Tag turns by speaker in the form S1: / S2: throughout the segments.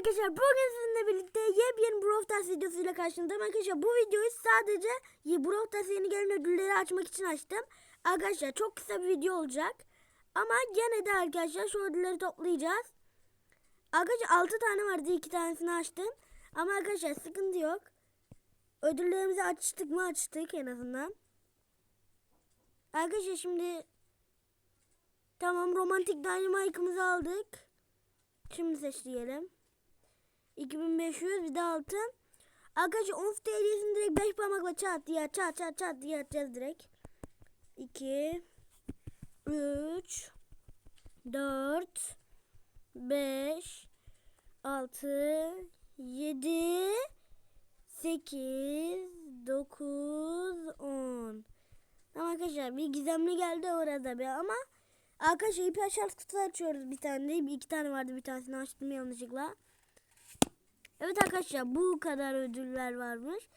S1: arkadaşlar bugün sizinle birlikte yepyeni Brawl Stars videosuyla karşınızdayım arkadaşlar. Bu videoyu sadece Brawl Stars yeni gelen ödülleri açmak için açtım. Arkadaşlar çok kısa bir video olacak. Ama gene de arkadaşlar şu ödülleri toplayacağız. Arkadaşlar 6 tane vardı 2 tanesini açtım. Ama arkadaşlar sıkıntı yok. Ödüllerimizi açtık mı açtık en azından. Arkadaşlar şimdi tamam romantik dynamite'ımızı aldık. Şimdi seç diyelim. 2500 bir de altın. Arkadaşlar 10 TL'sini direkt 5 parmakla çat diye çat çat çat diye atacağız direkt. 2 3 4 5 6 7 8 9 10 Tamam arkadaşlar bir gizemli geldi orada bir ama Arkadaşlar hiper şans kutusu açıyoruz bir tane değil. İki tane vardı bir tanesini açtım yanlışlıkla. Evet arkadaşlar bu kadar ödüller varmış.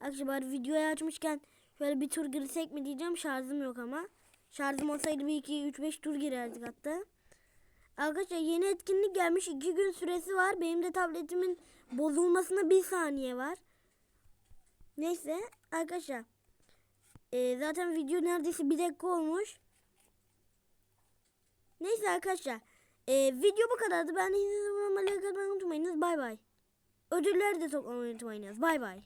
S1: Arkadaşlar videoyu açmışken şöyle bir tur girsek mi diyeceğim. Şarjım yok ama. Şarjım olsaydı bir iki üç beş tur girerdik hatta. Arkadaşlar yeni etkinlik gelmiş. iki gün süresi var. Benim de tabletimin bozulmasına bir saniye var. Neyse arkadaşlar. Ee, zaten video neredeyse bir dakika olmuş. Neyse arkadaşlar. E, video bu kadardı. Ben de atmayı unutmayınız. Bay bay. Ödülleri de toplamayı unutmayınız. Bay bay.